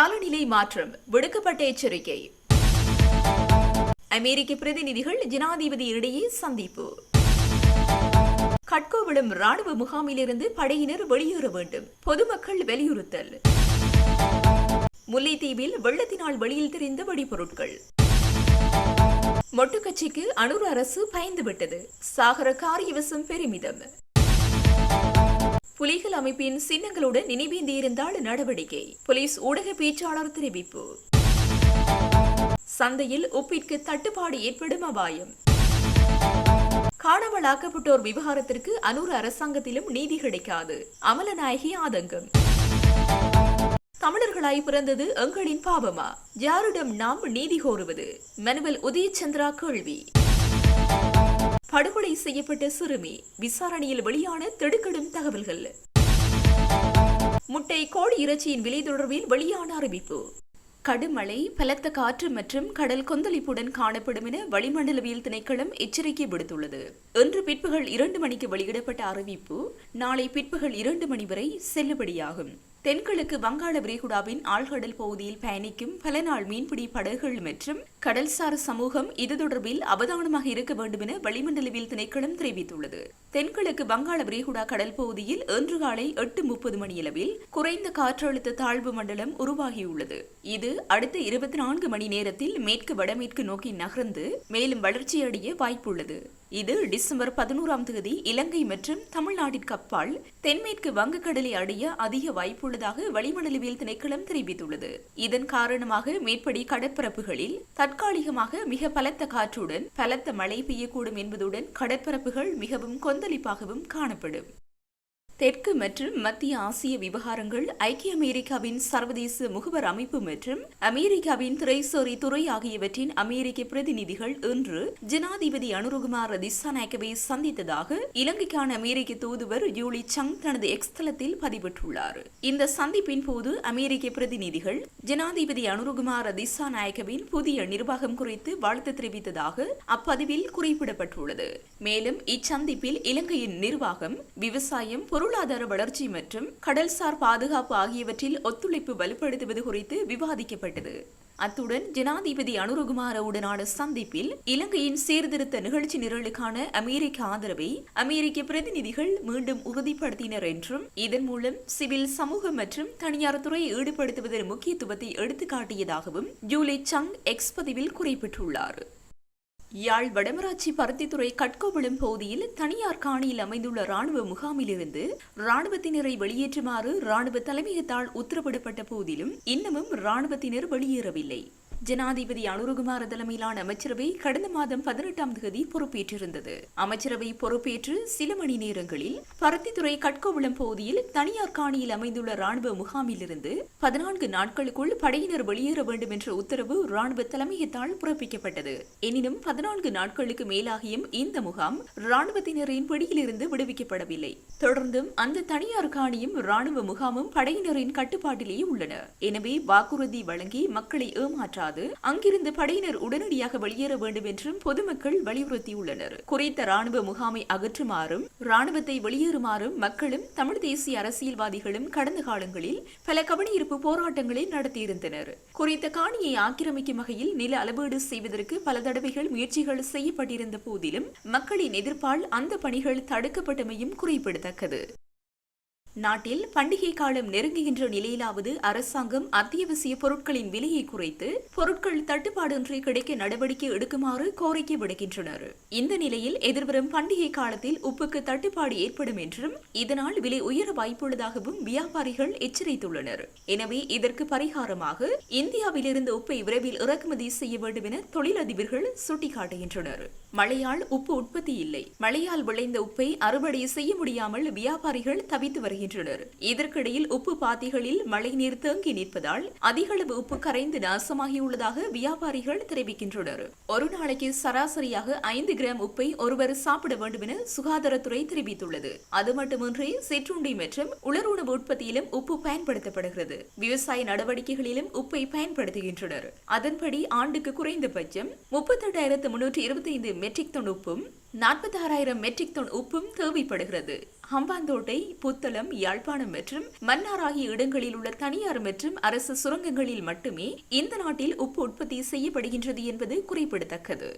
காலநிலை மாற்றம் விடுக்கப்பட்ட எச்சரிக்கை. அமெரிக்க பிரதிநிதிகள் ஜனாதிபதி இடையே சந்திப்பு. கட்கோவிடம் ராணுவ முகாமிலிருந்து படையினர் வெளியேற வேண்டும் பொதுமக்கள் வலியுறுத்தல். முல்லைத்தீவில் வெள்ளத்தினால் வெளியில் தெரிந்த வெடிபொருட்கள். மொட்டுக்கட்சிக்கு அனுர் அரசு பயந்துவிட்டது சாகர காரியவசம் பெருமிதம். புலிகள் அமைப்பின் சின்னங்களுடன் நினைவேந்தியிருந்தால் நடவடிக்கை. போலீஸ் ஊடக பேச்சாளர் தெரிவிப்பு. சந்தையில் உப்பிற்கு தட்டுப்பாடு ஏற்படும் அபாயம். காணாமலாக்கப்பட்டோர் விவகாரத்திற்கு அனூர் அரசாங்கத்திலும் நீதி கிடைக்காது. அமலநாயகி ஆதங்கம். தமிழர்களாய் பிறந்தது எங்களின் பாவமா? யாரிடம் நாம் நீதி கோருவது? மனுவல் உதயச்சந்திரா கேள்வி. படுகொலை செய்யப்பட்ட சிறுமி விசாரணையில் வெளியான திடுக்கிடும் தகவல்கள். முட்டை கோழி இறைச்சியின் விலை தொடர்பில் வெளியான அறிவிப்பு. கடுமழை பலத்த காற்று மற்றும் கடல் கொந்தளிப்புடன் காணப்படும் என வளிமண்டலவியல் திணைக்களம் எச்சரிக்கை விடுத்துள்ளது. இன்று பிற்பகல் இரண்டு மணிக்கு வெளியிடப்பட்ட அறிவிப்பு நாளை பிற்பகல் இரண்டு மணி வரை செல்லுபடியாகும். தென்கிழக்கு வங்காள விரிகுடாவின் ஆழ்கடல் பகுதியில் பயணிக்கும் பல நாள் மீன்பிடி படகுகள் மற்றும் கடல்சார் சமூகம் இது தொடர்பில் அவதானமாக இருக்க வேண்டும் என வளிமண்டலவியல் திணைக்களம் தெரிவித்துள்ளது. தென்கிழக்கு வங்காள விரிகுடா கடல் பகுதியில் இன்று காலை எட்டு முப்பது மணியளவில் குறைந்த காற்றழுத்த தாழ்வு மண்டலம் உருவாகியுள்ளது. இது அடுத்த இருபத்தி நான்கு மணி நேரத்தில் மேற்கு வடமேற்கு நோக்கி நகர்ந்து மேலும் வளர்ச்சியடைய வாய்ப்புள்ளது. இது டிசம்பர் பதினோராம் தேதி இலங்கை மற்றும் தமிழ்நாட்டிற்கு அப்பால் தென்மேற்கு வங்கக்கடலை அடைய அதிக வாய்ப்புள்ளதாக வளிமண்டலவியல் திணைக்களம் தெரிவித்துள்ளது. இதன் காரணமாக மேற்படி கடற்பரப்புகளில் தற்காலிகமாக மிக பலத்த காற்றுடன் பலத்த மழை பெய்யக்கூடும் என்பதுடன் கடற்பரப்புகள் மிகவும் கொந்தளிப்பாகவும் காணப்படும். தெற்கு மற்றும் மத்திய ஆசிய விவகாரங்கள் ஐக்கிய அமெரிக்காவின் சர்வதேச முகவர் அமைப்பு மற்றும் அமெரிக்காவின் திரைசோரி துறை ஆகியவற்றின் அமெரிக்க பிரதிநிதிகள் இன்று ஜனாதிபதி அனுருகுமார் திசாநாயக்கவை சந்தித்ததாக இலங்கைக்கான அமெரிக்க தூதுவர் யூலி சங் தனது எக்ஸ்தலத்தில் பதிவிட்டுள்ளார். இந்த சந்திப்பின் போது அமெரிக்க பிரதிநிதிகள் ஜனாதிபதி அனுருகுமார் திசாநாயக்கவின் புதிய நிர்வாகம் குறித்து வாழ்த்து தெரிவித்ததாக அப்பதிவில் குறிப்பிடப்பட்டுள்ளது. மேலும் இச்சந்திப்பில் இலங்கையின் நிர்வாகம் விவசாயம் பொருள் பொருளாதார வளர்ச்சி மற்றும் கடல்சார் பாதுகாப்பு ஆகியவற்றில் ஒத்துழைப்பு வலுப்படுத்துவது குறித்து விவாதிக்கப்பட்டது. அத்துடன் ஜனாதிபதி அனுரகுமாரவுடனான சந்திப்பில் இலங்கையின் சீர்திருத்த நிகழ்ச்சி நிரலுக்கான அமெரிக்க ஆதரவை அமெரிக்க பிரதிநிதிகள் மீண்டும் உறுதிப்படுத்தினர் என்றும் இதன் மூலம் சிவில் சமூக மற்றும் தனியார் துறையை ஈடுபடுத்துவதன் முக்கியத்துவத்தை எடுத்துக்காட்டியதாகவும் ஜூலை சங் எக்ஸ் பதிவில் குறிப்பிட்டுள்ளார். யாழ் வடமராட்சி பருத்தித்துறை கட்கோவளம் பகுதியில் தனியார் காணியில் அமைந்துள்ள ராணுவ முகாமிலிருந்து ராணுவத்தினரை வெளியேற்றுமாறு ராணுவ தலைமையகத்தால் உத்தரவிடப்பட்ட போதிலும் இன்னமும் ராணுவத்தினர் வெளியேறவில்லை. ஜனாதிபதி அனுருகுமார தலைமையிலான அமைச்சரவை கடந்த மாதம் பதினெட்டாம் தேதி பொறுப்பேற்றிருந்தது. அமைச்சரவை பொறுப்பேற்று சில மணி நேரங்களில் பருத்தித்துறை கட்கோவளம் பகுதியில் தனியார் காணியில் அமைந்துள்ள ராணுவ முகாமிலிருந்து பதினான்கு நாட்களுக்குள் படையினர் வெளியேற வேண்டும் என்ற உத்தரவு ராணுவ தலைமையத்தால் பிறப்பிக்கப்பட்டது. எனினும் பதினான்கு நாட்களுக்கு மேலாகியும் இந்த முகாம் ராணுவத்தினரின் பிடியிலிருந்து விடுவிக்கப்படவில்லை. தொடர்ந்தும் அந்த தனியார் காணியும் ராணுவ முகாமும் படையினரின் கட்டுப்பாட்டிலேயே உள்ளன. எனவே வாக்குறுதி வழங்கி மக்களை ஏமாற்றார் கூடாது அங்கிருந்து படையினர் உடனடியாக வெளியேற வேண்டும் என்றும் பொதுமக்கள் வலியுறுத்தியுள்ளனர். குறித்த ராணுவ முகாமை அகற்றுமாறும் ராணுவத்தை வெளியேறுமாறும் மக்களும் தமிழ் தேசிய அரசியல்வாதிகளும் கடந்த காலங்களில் பல கவனியிருப்பு போராட்டங்களை நடத்தியிருந்தனர். குறித்த காணியை ஆக்கிரமிக்கும் வகையில் நில அளவீடு செய்வதற்கு பல தடவைகள் முயற்சிகள் செய்யப்பட்டிருந்த போதிலும் மக்களின் எதிர்ப்பால் அந்த பணிகள் தடுக்கப்பட்டமையும் குறிப்பிடத்தக்கது. நாட்டில் பண்டிகை காலம் நெருங்குகின்ற நிலையிலாவது அரசாங்கம் அத்தியாவசிய பொருட்களின் விலையை குறைத்து பொருட்கள் தட்டுப்பாடின்றி கிடைக்க நடவடிக்கை எடுக்குமாறு கோரிக்கை விடுக்கின்றனர். இந்த நிலையில் எதிர்வரும் பண்டிகை காலத்தில் உப்புக்கு தட்டுப்பாடு ஏற்படும் என்றும் இதனால் விலை உயர வாய்ப்புள்ளதாகவும் வியாபாரிகள் எச்சரித்துள்ளனர். எனவே இதற்கு பரிகாரமாக இந்தியாவிலிருந்து உப்பை விரைவில் இறக்குமதி செய்ய வேண்டும் என தொழிலதிபர்கள் சுட்டிக்காட்டுகின்றனர். மழையால் உப்பு உற்பத்தி இல்லை. மழையால் விளைந்த உப்பை அறுவடை செய்ய முடியாமல் வியாபாரிகள் தவித்து வருகின்றனர். வருகின்றனர் இதற்கிடையில் உப்பு பாத்திகளில் மழைநீர் தேங்கி நிற்பதால் அதிகளவு உப்பு கரைந்து நாசமாகியுள்ளதாக வியாபாரிகள் தெரிவிக்கின்றனர். ஒரு நாளைக்கு சராசரியாக ஐந்து கிராம் உப்பை ஒருவர் சாப்பிட வேண்டும் என சுகாதாரத்துறை தெரிவித்துள்ளது. அது மட்டுமின்றி சிற்றுண்டி மற்றும் உலருணவு உற்பத்தியிலும் உப்பு பயன்படுத்தப்படுகிறது. விவசாய நடவடிக்கைகளிலும் உப்பை பயன்படுத்துகின்றனர். அதன்படி ஆண்டுக்கு குறைந்தபட்சம் முப்பத்தெட்டாயிரத்து முன்னூற்றி இருபத்தி ஐந்து மெட்ரிக் டன் உப்பும் நாற்பத்தி ஆறாயிரம் மெட்ரிக் டன் உப்பும் தேவைப்படுகிறது. ஹம்பாந்தோட்டை புத்தளம் யாழ்ப்பாணம் மற்றும் மன்னார் ஆகிய இடங்களில் உள்ள தனியார் மற்றும் அரசு சுரங்கங்களில் மட்டுமே இந்த நாட்டில் உப்பு உற்பத்தி செய்யப்படுகின்றது என்பது குறிப்பிடத்தக்கது.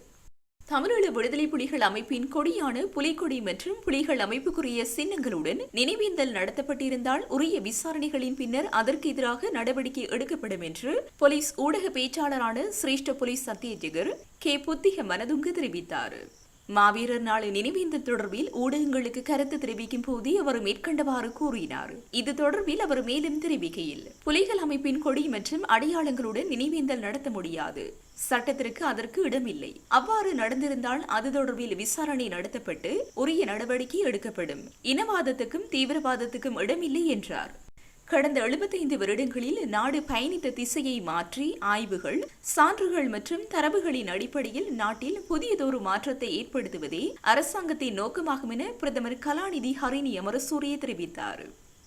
தமிழீழ விடுதலை புலிகள் அமைப்பின் கொடியான புலிக்கொடி மற்றும் புலிகள் அமைப்புக்குரிய சின்னங்களுடன் நினைவேந்தல் நடத்தப்பட்டிருந்தால் உரிய விசாரணைகளின் பின்னர் அதற்கு எதிராக நடவடிக்கை எடுக்கப்படும் என்று போலீஸ் ஊடக பேச்சாளரான சிரேஷ்ட போலீஸ் சத்யஜிகர் கே. புத்திக மனதுங்க தெரிவித்தார். மாவீரர் நாள் நினைவேந்தல் தொடர்பில் ஊடகங்களுக்கு கருத்து தெரிவிக்கும் போதே அவர் மேற்கண்டவாறு கூறினார். இது தொடர்பில் அவர் மேலும் தெரிவிக்கையில் புலிகள் அமைப்பின் கொடி மற்றும் அடையாளங்களுடன் நினைவேந்தல் நடத்த முடியாது. சட்டத்திற்கு அதற்கு இடமில்லை. அவ்வாறு நடந்திருந்தால் அது தொடர்பில் விசாரணை நடத்தப்பட்டு உரிய நடவடிக்கை எடுக்கப்படும். இனவாதத்துக்கும் தீவிரவாதத்துக்கும் இடமில்லை என்றார். கடந்த எழுபத்தைந்து வருடங்களில் நாடு பயணித்த திசையை மாற்றி ஆய்வுகள் சான்றுகள் மற்றும் தரவுகளின் அடிப்படையில் நாட்டில் புதியதொரு மாற்றத்தை ஏற்படுத்துவதே அரசாங்கத்தின் நோக்கமாகும் என பிரதமர் கலாநிதி ஹரிணி அமரசூரிய தெரிவித்தார்.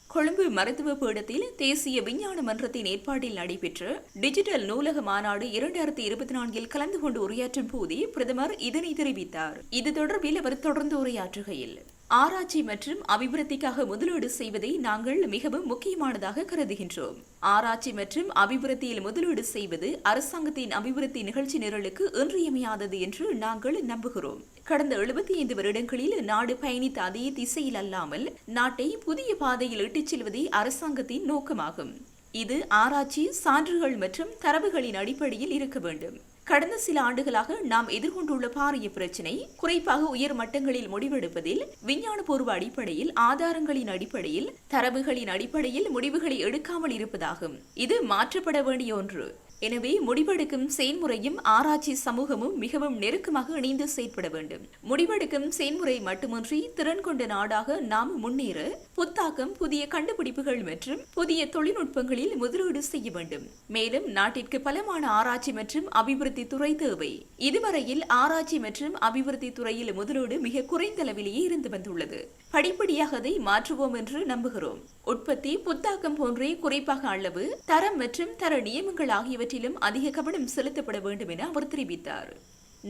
கொழும்பு மருத்துவ பீடத்தில் தேசிய விஞ்ஞான மன்றத்தின் ஏற்பாட்டில் நடைபெற்ற டிஜிட்டல் நூலக மாநாடு இரண்டாயிரத்தி இருபத்தி நான்கில் கலந்து கொண்டு உரையாற்றும் போதே பிரதமர் இதனை தெரிவித்தார். இது தொடர்பில் அவர் தொடர்ந்து உரையாற்றுகையில் ஆராய்ச்சி மற்றும் அபிவிருத்திக்காக முதலீடு செய்வதை நாங்கள் மிகவும் முக்கியமானதாக கருதுகின்றோம். ஆராய்ச்சி மற்றும் அபிவிருத்தியில் முதலீடு செய்வது அரசாங்கத்தின் அபிவிருத்தி நிகழ்ச்சி நிரலுக்கு இன்றியமையாதது என்று நாங்கள் நம்புகிறோம். கடந்த எழுபத்தி ஐந்து வருடங்களில் நாடு பயணித்த அதே திசையில் அல்லாமல் நாட்டை புதிய பாதையில் இட்டுச் செல்வதே அரசாங்கத்தின் நோக்கமாகும். இது ஆராய்ச்சி சான்றுகள் மற்றும் தரவுகளின் அடிப்படையில் இருக்க வேண்டும். கடந்த சில ஆண்டுகளாக நாம் எதிர்கொண்டுள்ள பாரிய பிரச்சினை குறிப்பாக உயர் மட்டங்களில் முடிவெடுப்பதில் விஞ்ஞானபூர்வ அடிப்படையில் ஆதாரங்களின் அடிப்படையில் தரவுகளின் அடிப்படையில் முடிவுகளை எடுக்காமல் இருப்பதாகும். இது மாற்றப்பட வேண்டிய ஒன்று. எனவே முடிவெடுக்கும் செயல்முறையும் ஆராய்ச்சி சமூகமும் மிகவும் நெருக்கமாக இணைந்து செயற்பட வேண்டும். முடிவெடுக்கும் செயல்முறை மட்டுமின்றி திறன் கொண்ட நாடாக நாம் முன்னேற புத்தாக்கம் புதிய கண்டுபிடிப்புகள் மற்றும் புதிய தொழில்நுட்பங்களில் முதலீடு செய்ய வேண்டும். மேலும் நாட்டிற்கு பலமான ஆராய்ச்சி மற்றும் அபிவிருத்தி துறை தேவை. இதுவரையில் ஆராய்ச்சி மற்றும் அபிவிருத்தி துறையில் முதலீடு மிக குறைந்த அளவிலேயே இருந்து வந்துள்ளது. படிப்படியாக அதை மாற்றுவோம் என்று நம்புகிறோம். உற்பத்தி புத்தாக்கம் போன்றே குறிப்பாக அளவு தரம் மற்றும் தர நியமங்கள் ஆகியவற்றிலும் அதிக கவனம் செலுத்தப்பட வேண்டும் என அவர் தெரிவித்தார்.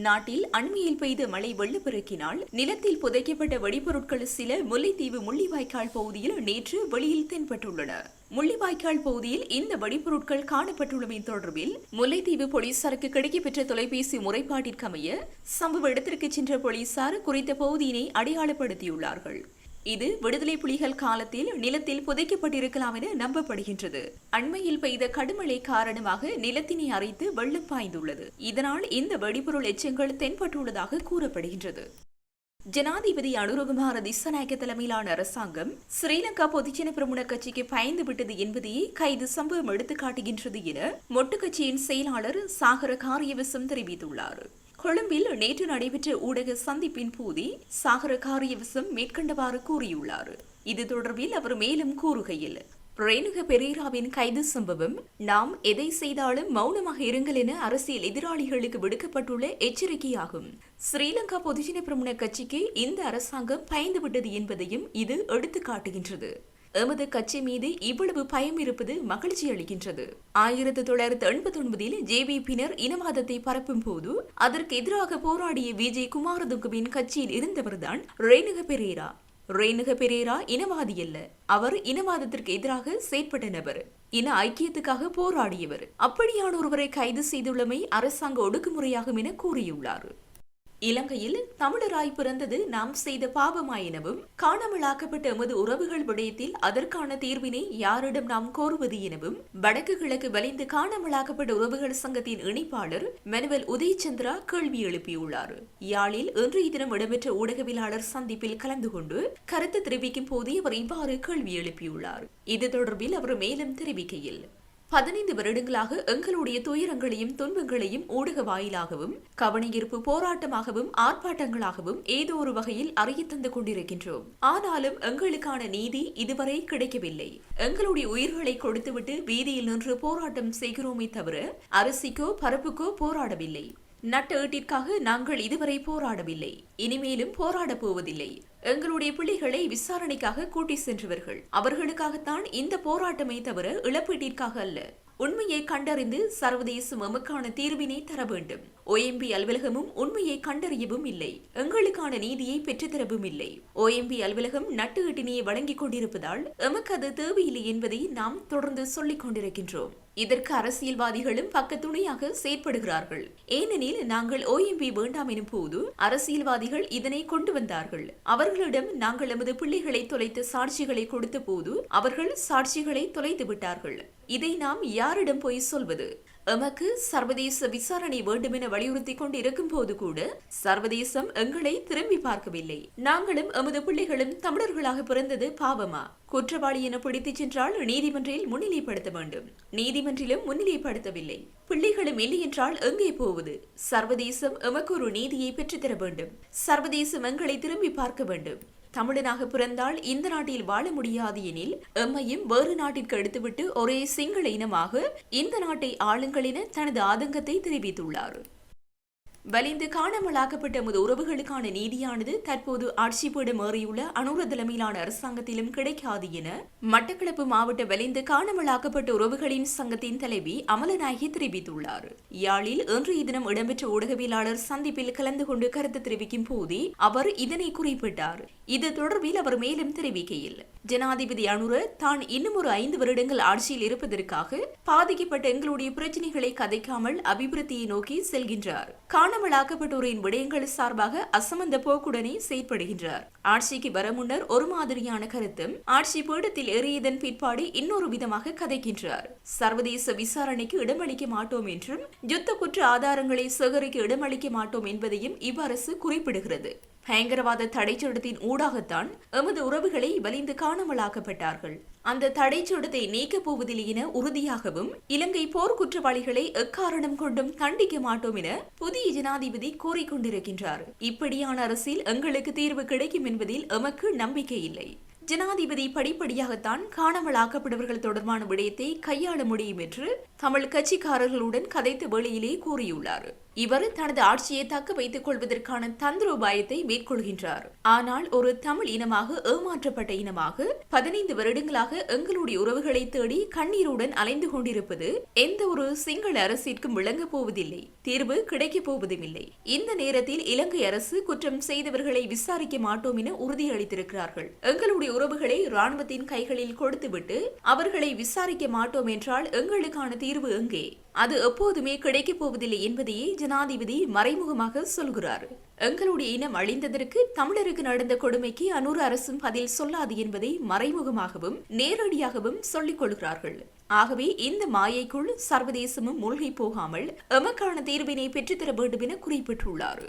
நாட்டில் அண்மையில் பெய்த மழை வெள்ளப்பெருக்கினால் நிலத்தில் புதைக்கப்பட்ட வெடிபொருட்கள் சில முல்லைத்தீவு முள்ளிவாய்க்கால் பகுதியில் நேற்று வெளியில் தென்பட்டுள்ளன. முள்ளிவாய்க்கால் பகுதியில் இந்த வெடிபொருட்கள் காணப்பட்டுள்ளமை தொடர்பில் முல்லைத்தீவு போலீசாருக்கு கிடைக்கப்பெற்ற தொலைபேசி முறைப்பாட்டிற்கமைய சம்பவ இடத்திற்கு சென்ற போலீசார் குறித்த பகுதியினை அடையாளப்படுத்தியுள்ளார்கள். இது விடுதலை புலிகள் காலத்தில் நிலத்தில் புதைக்கப்பட்டிருக்கலாம் என நம்பப்படுகின்றது. அண்மையில் பெய்த கடுமழை காரணமாக நிலத்தினை அரைத்து வெள்ளம் பாய்ந்துள்ளது. இதனால் இந்த வெடிபொருள் எச்சங்கள் தென்பட்டுள்ளதாக கூறப்படுகின்றது. ஜனாதிபதி அனுரகுமார திசநாயக்க தலைமையிலான அரசாங்கம் ஸ்ரீலங்கா பொதுஜன பிரமுன கட்சிக்கு பயந்து விட்டது என்பதையே கைது சம்பவம் எடுத்துக்காட்டுகின்றது என மொட்டு கட்சியின் செயலாளர் சாகர காரியவசம் தெரிவித்துள்ளார். கொழும்பில் நேற்று நடைபெற்ற ஊடக சந்திப்பின் போதே சாகர காரியவசம் மேற்கண்டவாறு கூறியுள்ளார். இது தொடர்பில் அவர் மேலும் கூறுகையில் ரேணுக பெரேராவின் கைது சம்பவம் நாம் எதை செய்தாலும் மௌனமாக இருங்கள் என அரசியல் எதிராளிகளுக்கு விடுக்கப்பட்டுள்ள எச்சரிக்கையாகும். ஸ்ரீலங்கா பொதுஜன பிரமுன கட்சிக்கு இந்த அரசாங்கம் பயந்துவிட்டது என்பதையும் இது எடுத்து காட்டுகின்றது எமது கட்சி மீது இவ்வளவு பயம் இருப்பது மகிழ்ச்சி அளிக்கின்றது. ஆயிரத்தி தொள்ளாயிரத்தி எண்பத்தி ஒன்பதில் ஜேவிபியினர் இனவாதத்தை பரப்பும் போது அதற்கு எதிராக போராடிய விஜய் குமாரதுங்கவின் கட்சியில் இருந்தவர்தான் ரேணுக பெரேரா. ரேணுக பெரேரா இனவாதி அல்ல. அவர் இனவாதத்திற்கு எதிராக செயற்பட்ட நபர். இன ஐக்கியத்துக்காக போராடியவர். அப்படியான ஒருவரை கைது செய்துள்ளமை அரசாங்க ஒடுக்குமுறையாகும் என கூறியுள்ளார். இலங்கையில் தமிழராய் பிறந்தது நாம் செய்த பாவமாயினவும் காணாமலாக்கப்பட்ட எமது உறவுகள் விடயத்தில் அதற்கான தீர்வினை யாரிடம் நாம் கோருவது எனவும் வடக்கு கிழக்கு வலிந்து காணாமலாக்கப்பட்ட உறவுகள் சங்கத்தின் இணைப்பாளர் மெனுவல் உதயச்சந்திரா கேள்வி எழுப்பியுள்ளார். யாழில் இன்றைய தினம் இடம்பெற்ற ஊடகவியலாளர் சந்திப்பில் கலந்து கொண்டு கருத்து தெரிவிக்கும் போதே அவர் இவ்வாறு கேள்வி எழுப்பியுள்ளார். இது தொடர்பில் அவர் மேலும் தெரிவிக்கையில் பதினைந்து வருடங்களாக எங்களுடைய துயரங்களையும் துன்பங்களையும் ஊடக வாயிலாகவும் கவனஈர்ப்பு போராட்டமாகவும் ஆர்ப்பாட்டங்களாகவும் ஏதோ ஒரு வகையில் அறிய தந்து கொண்டிருக்கின்றோம். ஆனாலும் எங்களுக்கான நீதி இதுவரை கிடைக்கவில்லை. எங்களுடைய உயிர்களை கொடுத்துவிட்டு வீதியில் நின்று போராட்டம் செய்கிறோமே தவிர அரசிக்கோ பரப்புக்கோ போராடவில்லை. நட்டேட்டிற்காக நாங்கள் இதுவரை போராடவில்லை. இனிமேலும் போராடப் போவதில்லை. எங்களுடைய பிள்ளைகளை விசாரணைக்காக கூட்டி சென்றவர்கள். அவர்களுக்காகத்தான் இந்த போராட்டமே தவிர இழப்பீட்டிற்காக அல்ல. உண்மையை கண்டறிந்து சர்வதேசம் எமக்கான தீர்வினை தர வேண்டும். ஓஎம்பி அலுவலகமும் உண்மையை கண்டறியவும் இல்லை. எங்களுக்கான நீதியை பெற்றுத்தரவும் இல்லை. ஓஎம்பி அலுவலகம் நட்டு இட்டினியை வழங்கிக் கொண்டிருப்பதால் எமக்கு அது தேவையில்லை என்பதை நாம் தொடர்ந்து சொல்லிக் கொண்டிருக்கின்றோம். இதற்கு அரசியல்வாதிகளும் பக்க துணையாக செயற்படுகிறார்கள். ஏனெனில் நாங்கள் ஓஎம்பி வேண்டாம் எனும் போது அரசியல்வாதிகள் இதனை கொண்டு வந்தார்கள். அவர்களிடம் நாங்கள் எமது பிள்ளைகளை தொலைத்த சாட்சிகளை கொடுத்த போது அவர்கள் சாட்சிகளை தொலைத்து விட்டார்கள். இதை நாம் யாரிடம் போய் சொல்வது? எமக்கு சர்வதேச விசாரணை வேண்டும் என வலியுறுத்தி கொண்டு இருக்கும் போது கூட சர்வதேசம் எங்களை திரும்பி பார்க்கவில்லை. நாங்களும் எமது பிள்ளைகளும் தமிழர்களாக பிறந்தது பாவமா? குற்றவாளி என பிடித்துச் சென்றால் நீதிமன்றில் முன்னிலைப்படுத்த வேண்டும். நீதிமன்றிலும் முன்னிலைப்படுத்தவில்லை. பிள்ளைகளும் இல்லை என்றால் எங்கே போவது? சர்வதேசம் எமக்கு ஒரு நீதியை பெற்றுத்தர வேண்டும். சர்வதேசம் எங்களை திரும்பி பார்க்க வேண்டும். தமிழனாக பிறந்தால் இந்த நாட்டில் வாழ முடியாது எனில் எம்மையும் வேறு நாட்டிற்கு எடுத்துவிட்டு ஒரே சிங்கள இனமாக இந்த நாட்டை ஆளுங்கள் என தனது ஆதங்கத்தை தெரிவித்துள்ளார். வலிந்து காணாமலாக்கப்பட்ட முது உறவுகளுக்கான நீதியானது தற்போது ஆட்சி பீடம் ஏறியுள்ள அனுர தலைமையிலான அரசாங்கத்திலும் கிடைக்காது என மட்டக்களப்பு மாவட்ட வலிந்து காணாமலாக்கப்பட்ட உறவுகளின் சங்கத்தின் தலைவி அமலநாயகி தெரிவித்துள்ளார். யாழில் இன்றைய தினம் இடம்பெற்ற ஊடகவியலாளர் சந்திப்பில் கலந்து கொண்டு கருத்து தெரிவிக்கும் போதே அவர் இதனை குறிப்பிட்டார். இது தொடர்பில் அவர் மேலும் தெரிவிக்கையில் ஜனாதிபதி அனுர தான் இன்னும் ஒரு ஐந்து வருடங்கள் ஆட்சியில் இருப்பதற்காக பாதிக்கப்பட்ட எங்களுடைய பிரச்சனைகளை கதைக்காமல் அபிவிருத்தியை நோக்கி செல்கின்றார். காணாமலாக்கப்பட்டோரின் விடயங்கள் சார்பாக அசமந்த போக்குடனே செயற்படுகின்றார். ஆட்சிக்கு வர முன்னர் ஒரு மாதிரியான கருத்தும் ஆட்சி பீடத்தில் ஏறியதன் பிற்பாடு இன்னொரு விதமாக கதைக்கின்றார். சர்வதேச விசாரணைக்கு இடமளிக்க மாட்டோம் என்றும் யுத்த குற்ற ஆதாரங்களை சேகரிக்க இடமளிக்க மாட்டோம் என்பதையும் இவ்வரசு குறிப்பிடுகிறது. பயங்கரவாத தடைச்சட்டத்தின் ஊடாகத்தான் எமது உறவுகளை வலிந்து காணாமலாக்கப்பட்டார்கள். அந்த தடைச்சட்டத்தை நீக்கப் போவதில்லை என உறுதியாகவும் இலங்கை போர் குற்றவாளிகளை எக்காரணம் கொண்டும் தண்டிக்க மாட்டோம் என புதிய ஜனாதிபதி கூறிக்கொண்டிருக்கின்றார் இப்படியான அரசில் எங்களுக்கு தீர்வு கிடைக்கும் என்பதில் எமக்கு நம்பிக்கை இல்லை. ஜனாதிபதி படிப்படியாகத்தான் காணாமலாக்கப்பட்டவர்கள் தொடர்பான விடயத்தை கையாள முடியும் என்று தமிழ் கட்சிக்காரர்களுடன் கதைத்த வேளையிலே கூறியுள்ளார். இவர் தனது ஆட்சியை தக்க வைத்துக் கொள்வதற்கான தந்திரோபாயத்தை மேற்கொள்கின்றார். ஆனால் ஒரு தமிழ் இனமாக ஏமாற்றப்பட்ட இனமாக பதினைந்து வருடங்களாக எங்களுடைய உறவுகளை தேடி கண்ணீருடன் அலைந்து கொண்டிருப்பது எந்த ஒரு சிங்கள அரசிற்கும் விளங்கப் போவதில்லை தீர்வு கிடைக்கப் போவதும் இல்லை இந்த நேரத்தில் இலங்கை அரசு குற்றம் செய்தவர்களை விசாரிக்க மாட்டோம் என உறுதியளித்திருக்கிறார்கள். எங்களுடைய உறவுகளை ராணுவத்தின் கைகளில் கொடுத்துவிட்டு அவர்களை விசாரிக்க மாட்டோம் என்றால் எங்களுக்கான தீர்வு எங்கே? அது எப்போதுமே கிடைக்கப் போவதில்லை என்பதையே ஜனாதிபதி மறைமுகமாக சொல்கிறார். எங்களுடைய இனம் அழிந்ததற்கு தமிழருக்கு நடந்த கொடுமைக்கு அனூர் அரசும் பதில் சொல்லாது என்பதை மறைமுகமாகவும் நேரடியாகவும் சொல்லிக் கொள்கிறார்கள். ஆகவே இந்த மாயைக்குள் சர்வதேசமும் மூழ்கி போகாமல் எமக்கான தீர்வினை பெற்றுத்தர வேண்டும் என குறிப்பிட்டுள்ளார்.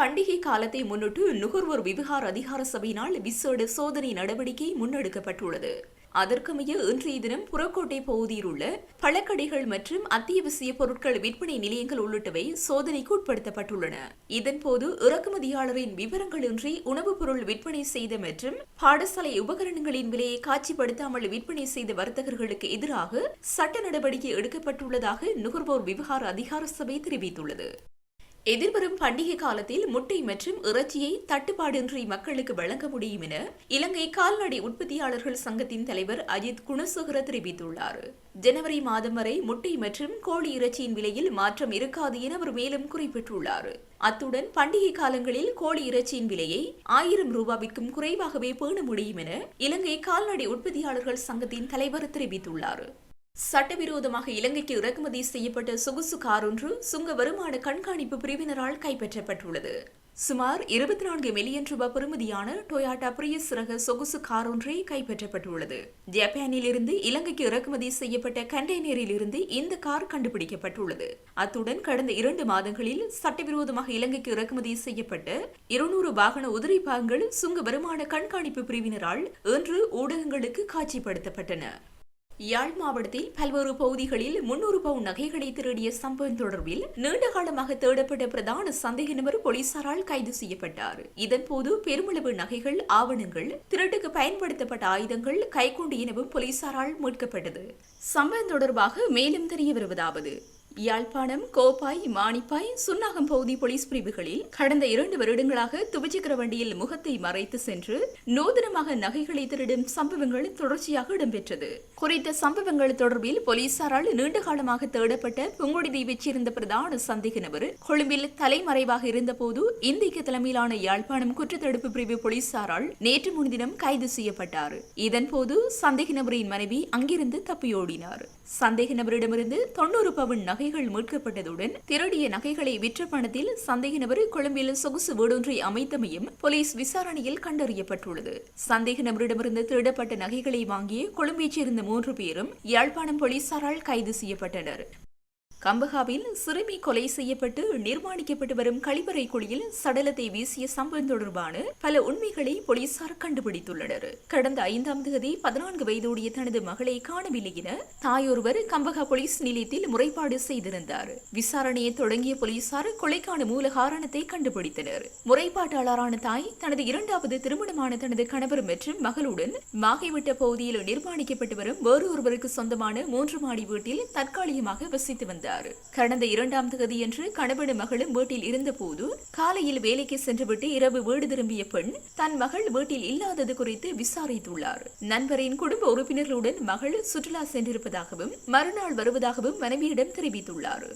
பண்டிகை காலத்தை முன்னிட்டு நுகர்வோர் விவகார அதிகார சபையினால் விசேட சோதனை நடவடிக்கை முன்னெடுக்கப்பட்டுள்ளது. அதற்குமைய இன்றைய தினம் புறக்கோட்டை பகுதியில் உள்ள பழக்கடைகள் மற்றும் அத்தியாவசிய பொருட்கள் விற்பனை நிலையங்கள் உள்ளிட்டவை சோதனைக்கு உட்படுத்தப்பட்டுள்ளன. இதன்போது இறக்குமதியாளரின் விவரங்களின்றி உணவுப் பொருள் விற்பனை செய்த மற்றும் பாடசாலை உபகரணங்களின் விலையை காட்சிப்படுத்தாமல் விற்பனை செய்த வர்த்தகர்களுக்கு எதிராக சட்ட நடவடிக்கை எடுக்கப்பட்டுள்ளதாக நுகர்வோர் விவகார அதிகார சபை தெரிவித்துள்ளது. எதிர்வரும் பண்டிகை காலத்தில் முட்டை மற்றும் இறைச்சியை தட்டுப்பாடின்றி மக்களுக்கு வழங்க முடியும் என இலங்கை கால்நடை உற்பத்தியாளர்கள் சங்கத்தின் தலைவர் அஜித் குணசுகர தெரிவித்துள்ளார். ஜனவரி மாதம் வரை முட்டை மற்றும் கோழி இறைச்சியின் விலையில் மாற்றம் இருக்காது என அவர் மேலும் குறிப்பிட்டுள்ளார். அத்துடன் பண்டிகை காலங்களில் கோழி இறைச்சியின் விலையை ஆயிரம் ரூபாவிற்கும் குறைவாகவே பேண முடியும் என இலங்கை கால்நடை உற்பத்தியாளர்கள் சங்கத்தின் தலைவர் தெரிவித்துள்ளார். சட்டவிரோதமாக இலங்கைக்கு இறக்குமதி செய்யப்பட்ட சொகுசு கார் ஒன்று சுங்க வருமான கண்காணிப்பு பிரிவினரால் கைப்பற்றப்பட்டுள்ளது. சுமார் இருபத்தி நான்கு மில்லியன் ரூபாய் பெறுமதியான டொயாட்டா பிரியஸ் ரக சொகுசு கார் ஒன்றை கைப்பற்றப்பட்டுள்ளது. ஜப்பானில் இருந்து இலங்கைக்கு இறக்குமதி செய்யப்பட்ட கண்டெய்னரில் இருந்து இந்த கார் கண்டுபிடிக்கப்பட்டுள்ளது. அத்துடன் கடந்த இரண்டு மாதங்களில் சட்டவிரோதமாக இலங்கைக்கு இறக்குமதி செய்யப்பட்ட இருநூறு வாகன உதிரி பாகங்கள் சுங்க வருமான கண்காணிப்பு பிரிவினரால் இன்று ஊடகங்களுக்கு காட்சிப்படுத்தப்பட்டன. யாழ் மாவட்டத்தில் பல்வேறு பகுதிகளில் முன்னூறு பவுன் நகைகளை திருடிய சம்பவம் தொடர்பில் நீண்ட காலமாக தேடப்பட்ட பிரதான சந்தேக நபர் போலீசாரால் கைது செய்யப்பட்டார். இதன்போது பெருமளவு நகைகள் ஆவணங்கள் திருட்டுக்கு பயன்படுத்தப்பட்ட ஆயுதங்கள் கைக்குண்டு எனவும் போலீசாரால் மீட்கப்பட்டது. சம்பவம் தொடர்பாக மேலும் தெரிய வருவதாவது. யாழ்ப்பாணம் கோப்பாய் மானிப்பாய் சுன்னாகம் பகுதி போலீஸ் பிரிவுகளில் கடந்த இரண்டு வருடங்களாக துவிச்சக்கர வண்டியில் முகத்தை மறைத்து சென்று நூதனமாக நகைகளை திருடும் சம்பவங்கள் தொடர்ச்சியாக இடம்பெற்றது. குறித்த சம்பவங்கள் தொடர்பில் போலீசாரால் நீண்ட காலமாக தேடப்பட்ட புங்குடுதீவைச் சேர்ந்த பிரதான சந்தேக நபர் கொழும்பில் தலைமறைவாக இருந்தபோது இந்திய தலைமையிலான யாழ்ப்பாணம் குற்றத்தடுப்பு பிரிவு போலீசாரால் நேற்று முன்தினம் கைது செய்யப்பட்டார். இதன்போது சந்தேக நபரின் மனைவி அங்கிருந்து தப்பியோடினார். சந்தேக நபரிடமிருந்து தொண்ணூறு பவுன் நகைகள் மீட்கப்பட்டதுடன் திருடிய நகைகளை விற்ற பணத்தில் சந்தேக நபர் கொழும்பில் சொகுசு வீடொன்றை அமைத்தமையும் போலீஸ் விசாரணையில் கண்டறியப்பட்டுள்ளது. சந்தேக நபரிடமிருந்து திருடப்பட்ட நகைகளை வாங்கிய கொழும்பைச் சேர்ந்த மூன்று பேரும் யாழ்ப்பாணம் போலீசாரால் கைது செய்யப்பட்டனர். கம்பகாவில் சிறுமி கொலை செய்யப்பட்டு நிர்மாணிக்கப்பட்டு வரும் கழிவறை குழியில் சடலத்தை வீசிய சம்பவம் தொடர்பான பல உண்மைகளை போலீசார் கண்டுபிடித்துள்ளனர். கடந்த ஐந்தாம் தேதி பதினான்கு வயதுடைய தனது மகளை காணவில்லை என தாயொருவர் கம்பகா போலீஸ் நிலையத்தில் முறைப்பாடு செய்திருந்தார். விசாரணையை தொடங்கிய போலீசார் கொலைக்கான மூல காரணத்தை கண்டுபிடித்தனர். முறைப்பாட்டாளரான தாய் தனது இரண்டாவது திருமணமான தனது கணவர் மற்றும் மகளுடன் மாகைவிட்ட பகுதியில் நிர்மாணிக்கப்பட்டு வரும் வேறு ஒருவருக்கு சொந்தமான மூன்று மாடி வீட்டில் தற்காலிகமாக வசித்து வந்தார். இருந்தார் கடந்த இரண்டாம் தேதியன்று கணவன் மகளும் வீட்டில் இருந்தபோது காலையில் வேலைக்கு சென்றுவிட்டு இரவு வீடு திரும்பிய பெண் தன் மகள் வீட்டில் இல்லாதது குறித்து விசாரித்துள்ளார். நண்பரின் குடும்ப உறுப்பினர்களுடன் மகள் சுற்றுலா சென்றிருப்பதாகவும் மறுநாள் வருவதாகவும் மனைவியிடம் தெரிவித்துள்ளார்.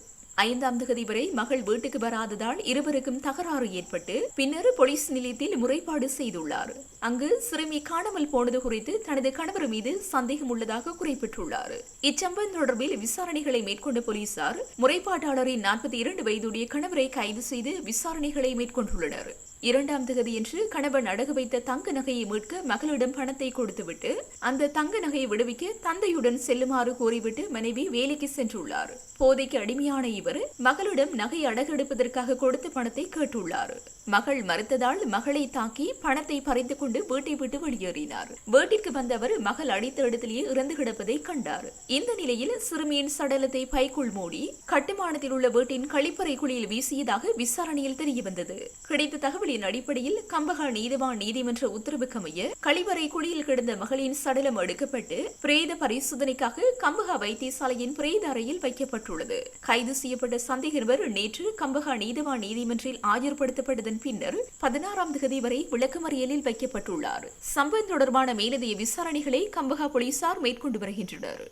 ஐந்தாம் தேதி வரை மகள் வீட்டுக்கு வராததால் இருவருக்கும் தகராறு ஏற்பட்டு பின்னர் போலீஸ் நிலையத்தில் முறைப்பாடு செய்துள்ளார். அங்கு சிறுமி காணாமல் போனது குறித்து தனது கணவர் மீது சந்தேகம் உள்ளதாக குறிப்பிட்டுள்ளார். இச்சம்பவம் தொடர்பில் விசாரணைகளை மேற்கொண்ட போலீசார் முறைப்பாட்டாளரின் நாற்பத்தி இரண்டு வயதுடைய கணவரை கைது செய்து விசாரணைகளை மேற்கொண்டுள்ளனர். இரண்டாம் தேதியன்று கணவன் அடகு வைத்த தங்க நகையை மீட்க மகளிடம் பணத்தை கொடுத்துவிட்டு அந்த தங்க நகையை விடுவிக்க தந்தையுடன் செல்லுமாறு கூறிவிட்டு மனைவி வேலைக்கு சென்றுள்ளார். போதைக்கு அடிமையான இவர் மகளிடம் நகை அடகெடுப்பதற்காக கொடுத்த பணத்தை கேட்டுள்ளார். மகள் மறுத்ததால் மகளை தாக்கி பணத்தை பறித்துக் கொண்டு வீட்டை விட்டு வெளியேறினார். வீட்டிற்கு வந்தவர் மகள் அடித்த இடத்திலேயே இறந்து கிடப்பதை கண்டார். இந்த நிலையில் சிறுமியின் சடலத்தை பைக்குள் மூடி கட்டுமானத்தில் உள்ள வீட்டின் கழிப்பறை குழியில் வீசியதாக விசாரணையில் தெரியவந்தது. கிடைத்த தகவலின் அடிப்படையில் கம்பகா நீதிவான் நீதிமன்ற உத்தரவுக்கமைய கழிவறை குழியில் கிடந்த மகளின் சடலம் எடுக்கப்பட்டு பிரேத பரிசோதனைக்காக கம்பகா வைத்தியசாலையின் பிரேத அறையில் வைக்கப்பட்டுள்ளது. கைது செய்யப்பட்ட சந்தேக நபர் நேற்று கம்பகா நீதிவான் நீதிமன்றில் ஆஜர்படுத்தப்பட்டதன் பின்னர் பதினாறாம் தேதி வரை விளக்கமறியலில் வைக்கப்பட்டுள்ளார். சம்பவம் தொடர்பான மேலதிக விசாரணைகளை கம்பகா போலீசார் மேற்கொண்டு வருகின்றனர்.